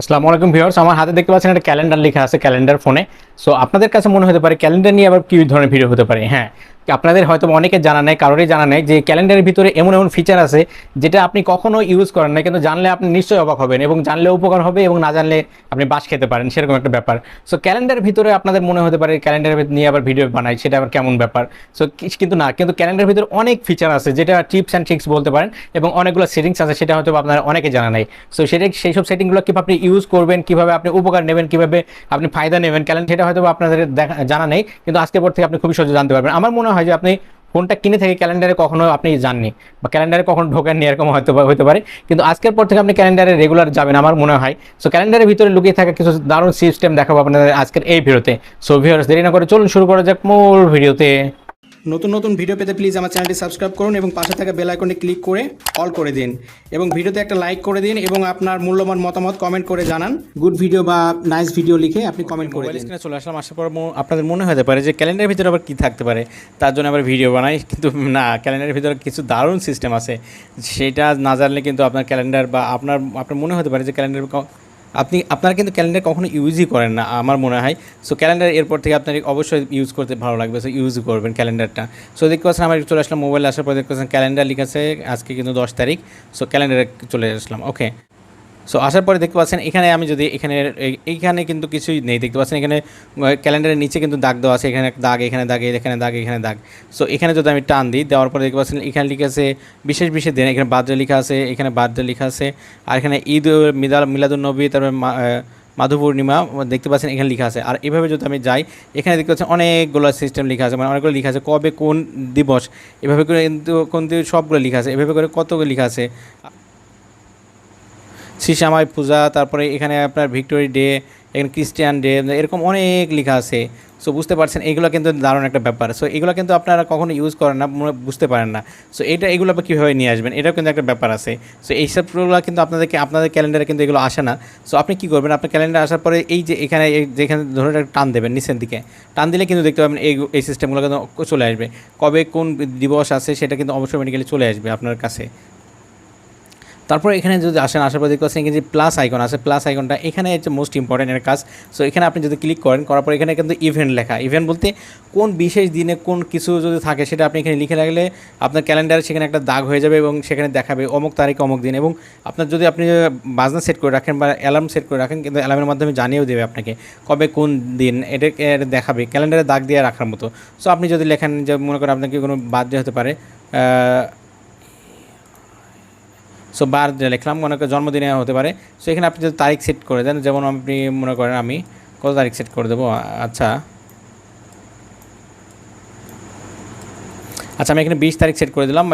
আসসালামু আলাইকুম ভিউয়ার্স, আমার হাতে দেখতে পাচ্ছেন একটা ক্যালেন্ডার লেখা আছে ক্যালেন্ডার ফোনে। সো আপনাদের কাছে মনে হতে পারে ক্যালেন্ডার নিয়ে আবার কী ধরনের ভিডিও হতে পারে? হ্যাঁ আপনাদের হয়তো অনেকে জানা নেই, কারোরই জানা নেই যে ক্যালেন্ডারের ভিতরে এমন এমন ফিচার আছে যেটা আপনি কখনো ইউজ করেন না কিন্তু জানলে আপনি নিশ্চয়ই অবাক হবেন এবং জানলে উপকার হবে এবং না জানলে আপনি বাস খেতে পারেন, সেরকম একটা ব্যাপার। সো ক্যালেন্ডারের ভিতরে আপনাদের মনে হতে পারে ক্যালেন্ডারের নিয়ে আবার ভিডিও বানাই, সেটা আবার কেমন ব্যাপার? সো কিন্তু না, কিন্তু ক্যালেন্ডারের ভিতরে অনেক ফিচার আছে যেটা টিপস অ্যান্ড ট্রিক্স বলতে পারেন এবং অনেকগুলো সেটিংস আছে, সেটা হয়তো আপনার অনেকে জানা নেই। সো সেটা সেই সব সেটিংগুলো কীভাবে আপনি ইউজ করবেন, কীভাবে আপনি উপকার নেবেন, কীভাবে আপনি ফায়দা নেবেন ক্যালেন্ডার সেটা হয়তো আপনাদের দেখা জানা নেই, কিন্তু আজকের পর থেকে আপনি খুবই সহজে জানতে পারবেন। আমার মনে হয় যে আপনি ফোনটা কিনে থেকে ক্যালেন্ডারে কখনো আপনি যাননি বা ক্যালেন্ডারে কখনো ঢোকেননি, এরকম হয়তো হতে পারে। কিন্তু আজকের পর থেকে আপনি ক্যালেন্ডারে রেগুলার যাবেন, আমার মনে হয়। সো ক্যালেন্ডারের ভিতরে লুকিয়ে থাকা কিছু দারুণ সিস্টেম দেখাবো আপনাদের আজকের এই ভিডিওতে। সো ভিউয়ার্স দেরি না করে চলুন শুরু করা যাক মূল ভিডিওতে। নতুন নতুন ভিডিও পেতে প্লিজ আমার চ্যানেলটি সাবস্ক্রাইব করুন এবং পাশে থাকা বেল আইকনে ক্লিক করে অল করে দিন। এবং ভিডিওতে একটা লাইক করে দিন এবং আপনার মূল্যবান মতামত কমেন্ট করে জানান। গুড ভিডিও বা নাইস ভিডিও লিখে আপনি কমেন্ট করে দিন। স্ক্রিনে চলে আসলাম আসার পর আপনাদের মনে হতে পারে যে ক্যালেন্ডারের ভিতরে আবার কী থাকতে পারে? তার জন্য আবার ভিডিও বানাই কিন্তু না ক্যালেন্ডারের ভিতরে কিছু দারুণ সিস্টেম আছে। সেটা না জানলে কিন্তু আপনার ক্যালেন্ডার বা আপনার আপনার মনে হতে পারে যে ক্যালেন্ডার আপনি, আপনারা কিন্তু ক্যালেন্ডার কখনো ইউজই করেন না, আমার মনে হয়। সো ক্যালেন্ডার এরপর থেকে আপনার অবশ্যই ইউজ করতে ভালো লাগবে। সো ইউজ করবেন ক্যালেন্ডারটা সো দেখতে পাচ্ছেন আমার চলে আসলাম মোবাইলে আসার পর দেখতে পাচ্ছেন ক্যালেন্ডার লিখেছে, আজকে কিন্তু দশ তারিখ। সো ক্যালেন্ডারে চলে আসলাম ওকে সো আসার পরে দেখতে পাচ্ছেন, এখানে আমি যদি এখানে, এই- এইখানে কিন্তু কিছুই নেই। দেখতে পাচ্ছেন, এখানে ক্যালেন্ডারের নিচে কিন্তু দাগ দেওয়া আছে। এখানে দাগ এখানে দাগ এখানে দাগ এখানে দাগ সো এখানে যদি আমি টান দিই, দেওয়ার পরে দেখতে পাচ্ছেন, এখানে লিখে আছে, বিশেষ বিশেষ দিন। এখানে বার্থডে লেখা আছে, এখানে বার্থডে লেখা আছে। আর এখানে ঈদ মিলাদ মিলাদুলনবী তারপরে মাধু পূর্ণিমা, দেখতে পাচ্ছেন, এখানে লেখা আছে। আর এভাবে যদি আমি যাই, এখানে দেখতে পাচ্ছেন, অনেকগুলো সিস্টেম লেখা আছে। মানে অনেকগুলো লেখা আছে, কবে কোন দিবস, এভাবে করে কিন্তু, কোন সবগুলো লেখা আছে। এভাবে করে কতগুলো লেখা আছে? শ্রীশ্যামাই পূজা, তারপরে এখানে আপনার ভিক্টোরি ডে, এখানে ক্রিস্টিয়ান ডে, এরকম অনেক লেখা আছে। সো বুঝতে পারছেন, এগুলো কিন্তু দারুণ একটা ব্যাপার। সো এগুলো কিন্তু আপনারা কখনো ইউজ করেন না বুঝতে পারেন না। সো এটা এগুলো আপনি কীভাবে নিয়ে আসবেন, এটাও কিন্তু একটা ব্যাপার আছে। সো এইসবগুলো কিন্তু আপনাদেরকে আপনাদের ক্যালেন্ডারে কিন্তু এগুলো আসে না। সো আপনি কী করবেন, আপনার ক্যালেন্ডার আসার পরে এই যে এখানে যেখানে ধরুন একটা টান দেবেন, নিচের দিকে। টান দিলে কিন্তু দেখতে পাবেন এই এই সিস্টেমগুলো কিন্তু চলে আসবে। কবে কোন দিবস আছে সেটা কিন্তু অটোমেটিক্যালি চলে আসবে আপনার কাছে। তারপর এখানে যদি আসেন, আসার পর এখানে যে প্লাস আইকন আছে প্লাস আইকনটা এখানে হচ্ছে মোস্ট ইম্পর্টেন্ট এর কাজ। সো এখানে আপনি যদি ক্লিক করেন, করার পর এখানে কিন্তু ইভেন্ট লেখা। ইভেন্ট বলতে কোন বিশেষ দিনে কোন কিছু যদি থাকে, সেটা আপনি এখানে লিখে রাখলে আপনার ক্যালেন্ডারে সেখানে একটা দাগ হয়ে যাবে এবং সেখানে দেখাবে অমুক তারিখ, অমুক দিন এবং আপনার যদি আপনি বাজনা সেট করে রাখেন বা অ্যালার্ম সেট করে রাখেন, কিন্তু অ্যালার্মের মাধ্যমে জানিয়েও দেবে আপনাকে কবে কোন দিন এটা দেখাবে ক্যালেন্ডারে দাগ দিয়ে রাখার মতো। সো আপনি যদি লেখেন যে মনে করেন আপনাকে কোনো বার্থডে হতে পারে সো বার লিখলাম, মনে করেন জন্মদিনে হতে পারে। সো এখানে আপনি যদি তারিখ সেট করে দেন, যেমন আপনি মনে করেন আমি, কত তারিখ সেট করে দেবো? আচ্ছা। আচ্ছা আমি এখানে বিশ তারিখ সেট করে দিলাম।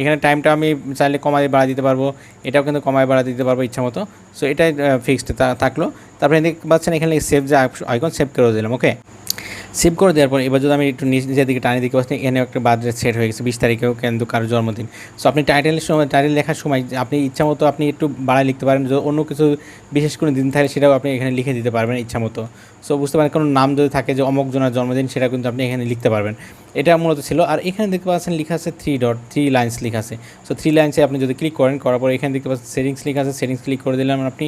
এখানে টাইমটা আমি চাইলে কমায় বাড়া দিতে পারব। এটাও কিন্তু কমায় বাড়া দিতে পারব ইচ্ছা মতো। সো এটাই ফিক্সড থাকল। তারপরে দেখতে পাচ্ছেন এখানে সেভ যে আইকন সেভ করে দিলাম ওকে সেভ করে দেওয়ার পর এবার যদি আমি একটু নিচের দিকে টানি দিকে পাচ্ছি এখানে একটা বাজেট সেট হয়ে গেছে, বিশ তারিখেও কিন্তু কারও জন্মদিন। সো আপনি টাইটেলের সময় টাইটেল লেখার সময় আপনি ইচ্ছা মতো আপনি একটু বাড়ায় লিখতে পারেন, যদি অন্য কিছু বিশেষ কোনো দিন থাকে সেটাও আপনি এখানে লিখে দিতে পারবেন ইচ্ছা মতো। সো বুঝতে পারেন কোনো নাম যদি থাকে যে অমুক জনের জন্মদিন, সেটা কিন্তু আপনি এখানে লিখতে পারবেন। এটা মূলত ছিল। আর এখানে দেখতে পাচ্ছেন লেখা আছে থ্রি ডট থ্রি লাইন্স লেখা আছে। সো থ্রি লাইন্সে আপনি যদি ক্লিক করেন, করার পর এখানে দেখতে পাচ্ছেন সেটিংস লেখা আছে। সেটিংস ক্লিক করে দিলাম আপনি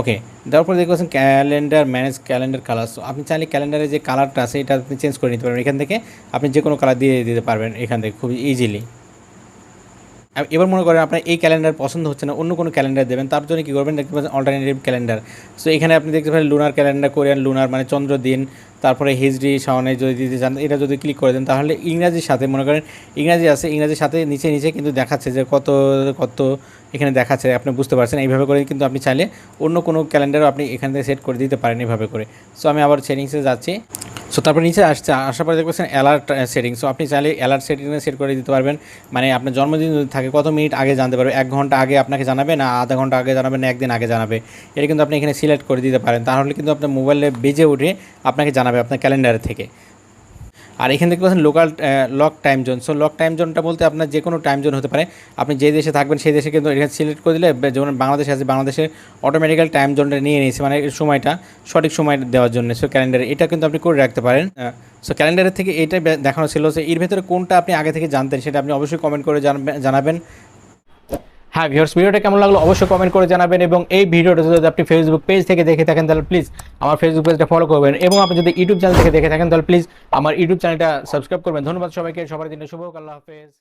ওকে তারপর দেখতে পাচ্ছেন calendar manage calendar colour so আপনি চাইলে ক্যালেন্ডারে যে কালারটা আছে এটা আপনি চেঞ্জ করে নিতে পারবেন। এখান থেকে আপনি যে কোনো কালার দিয়ে দিতে পারবেন এখান থেকে খুব ইজিলি এবার মনে করেন আপনার এই ক্যালেন্ডার পছন্দ হচ্ছে না, অন্য কোনো ক্যালেন্ডার দেবেন, তার জন্য কী করবেন? দেখতে পাচ্ছেন অল্টারনেটিভ ক্যালেন্ডার সো এখানে আপনি দেখতে পারেন লুনার ক্যালেন্ডার কোরিয়ান লুনার মানে চন্দ্র দিন তারপরে হিজড়ি শাওনে যদি দিতে চান, এটা যদি ক্লিক করে দেন, তাহলে ইংরাজির সাথে মনে করেন ইংরাজি আছে, ইংরাজির সাথে নিচে নিচে কিন্তু দেখাচ্ছে যে কত কত এখানে দেখাচ্ছে, আপনি বুঝতে পারছেন। এইভাবে করে কিন্তু আপনি চাইলে অন্য কোনো ক্যালেন্ডারও আপনি এখান থেকে সেট করে দিতে পারেন এভাবে করে। সো আমি আবার সেটিংসে যাচ্ছি। সো তারপর নিচে আসছে, আসার পরে দেখবেন অ্যালার্ট সেটিং সো আপনি চাইলে অ্যালার্ট সেটিংয়ে সেট করে দিতে পারবেন। মানে আপনার জন্মদিন যদি থাকে, কত মিনিট আগে জানতে পারবে? এক ঘণ্টা আগে আপনাকে জানাবে না আধা ঘণ্টা আগে জানাবে না একদিন আগে জানাবে? এটা কিন্তু আপনি এখানে সিলেক্ট করে দিতে পারেন। তাহলে কিন্তু আপনার মোবাইলে বেজে উঠে আপনাকে জানাবে আপনার ক্যালেন্ডারের থেকে। আর এখান থেকে পাচ্ছেন local lock time zone so lock time জোনটা বলতে আপনার যে কোনো টাইম জোন হতে পারে। আপনি যে দেশে থাকবেন, সেই দেশে কিন্তু এখানে সিলেক্ট করে দিলে যেমন বাংলাদেশে আছে বাংলাদেশের অটোমেটিক্যাল টাইম জোনটা নিয়ে নিয়েছে মানে সময়টা, সঠিক সময় দেওয়ার জন্য। সো ক্যালেন্ডারে এটা কিন্তু আপনি করে রাখতে পারেন। সো ক্যালেন্ডারের থেকে এটাই দেখানো ছিল যে, এর ভেতরে কোনটা আপনি আগে থেকে জানতেন, সেটা আপনি অবশ্যই কমেন্ট করে জানাবে- জানাবেন। হ্যাঁ ভিউয়ার্স ভিডিওটা কেমন লাগল অবশ্যই কমেন্ট করে জানাবেন এবং এই ভিডিওটা যদি আপনি ফেসবুক পেজ থেকে দেখে থাকেন, তাহলে প্লিজ আমার ফেসবুক পেজটা ফলো করবেন এবং আপনি যদি ইউটিউব চ্যানেল থেকে দেখে থাকেন, তাহলে প্লিজ আমার ইউটিউব চ্যানেলটা সাবস্ক্রাইব করবেন। ধন্যবাদ সবাইকে, সবার দিনে শুভ আল্লাহ হাফেজ।